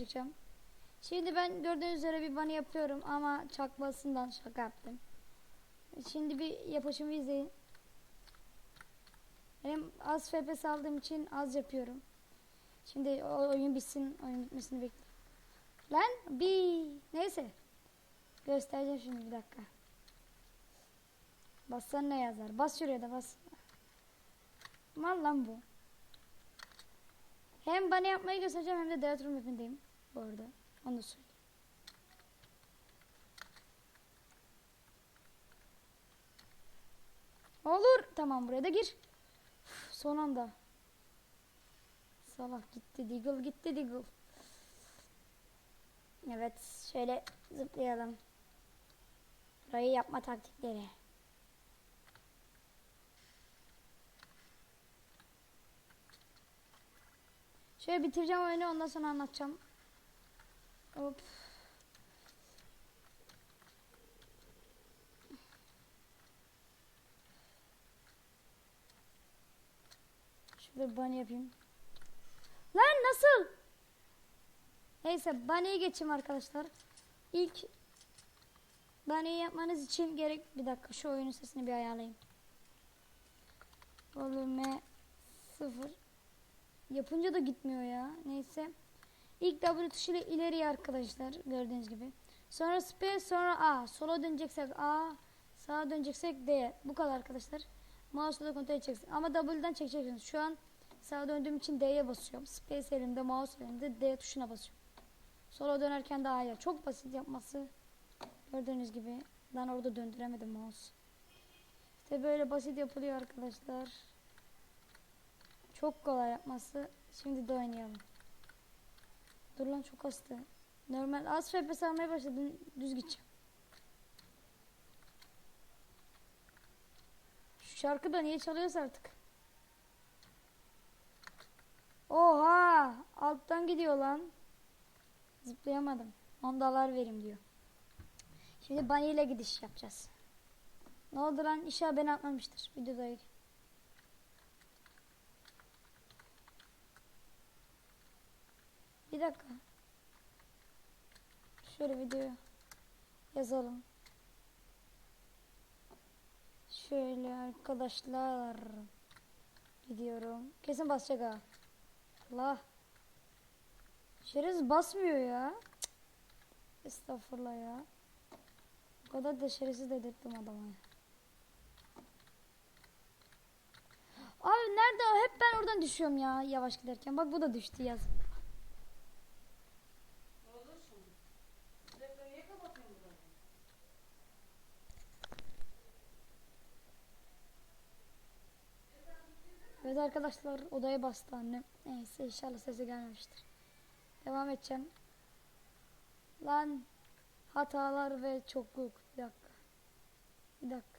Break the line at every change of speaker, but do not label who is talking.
yapacağım. Şimdi ben gördüğünüz üzere bir bana yapıyorum ama çakmasından şaka yaptım. Şimdi bir yapışımı izleyin. Benim az FPS aldığım için az yapıyorum. Şimdi o oyun bitsin, oyun bitmesini bekliyorum. Lan bir neyse. Göstereceğim şimdi bir dakika. Bassan ne yazar? Bas şuraya da bas. Mal lan bu. Hem bana yapmayı göstereceğim hem de Deatrum mapindeyim bu arada. Onu da söyleyeyim. Olur. Tamam buraya da gir. Uf, son anda. Salak gitti Diggle gitti Diggle. Evet şöyle zıplayalım. Burayı yapma taktikleri. Şöyle bitireceğim oyunu ondan sonra anlatacağım. Hop. Şurada bunny yapayım. Lan nasıl? Neyse bunny'yi geçeyim arkadaşlar. İlk bunny'yi yapmanız için gerek bir dakika şu oyunun sesini bir ayarlayayım. Volüme sıfır. Yapınca da gitmiyor ya. Neyse. İlk W tuşuyla ileriye arkadaşlar gördüğünüz gibi. Sonra space sonra A. Sola döneceksek A. Sağa döneceksek D. Bu kadar arkadaşlar. Mouse'la kontrol edeceksin. Ama W'den çekeceksiniz. Şu an sağa döndüğüm için D'ye basıyorum. Space elimde, mouse elimde D tuşuna basıyorum. Sola dönerken de A'ya. Çok basit yapması. Gördüğünüz gibi. Ben orada döndüremedim mouse. İşte böyle basit yapılıyor arkadaşlar. Çok kolay yapması. Şimdi de oynayalım. Dur lan çok hasta. Normal az FPS almaya başladım. Düz gideceğim. Şu şarkı da niye çalıyorsa artık. Oha! Alttan gidiyor lan. Zıplayamadım. 10 dolar verim diyor. Şimdi Bunny ile gidiş yapacağız. Ne oldu lan? İnşallah beni atmamıştır. Videodaydı. Bir dakika. Şöyle video yazalım. Şöyle arkadaşlar. Gidiyorum. Kesin basacak ha. Allah. Şerefsiz basmıyor ya. Cık. Estağfurullah ya. O kadar da şerefsiz dedirttim adama. Abi nerede? Hep ben oradan düşüyorum ya yavaş giderken. Bak bu da düştü yaz. Arkadaşlar odaya bastı annem. Neyse inşallah sesi gelmemiştir. Devam edeceğim. Lan hatalar ve çokluk. Bir dakika. Bir dakika.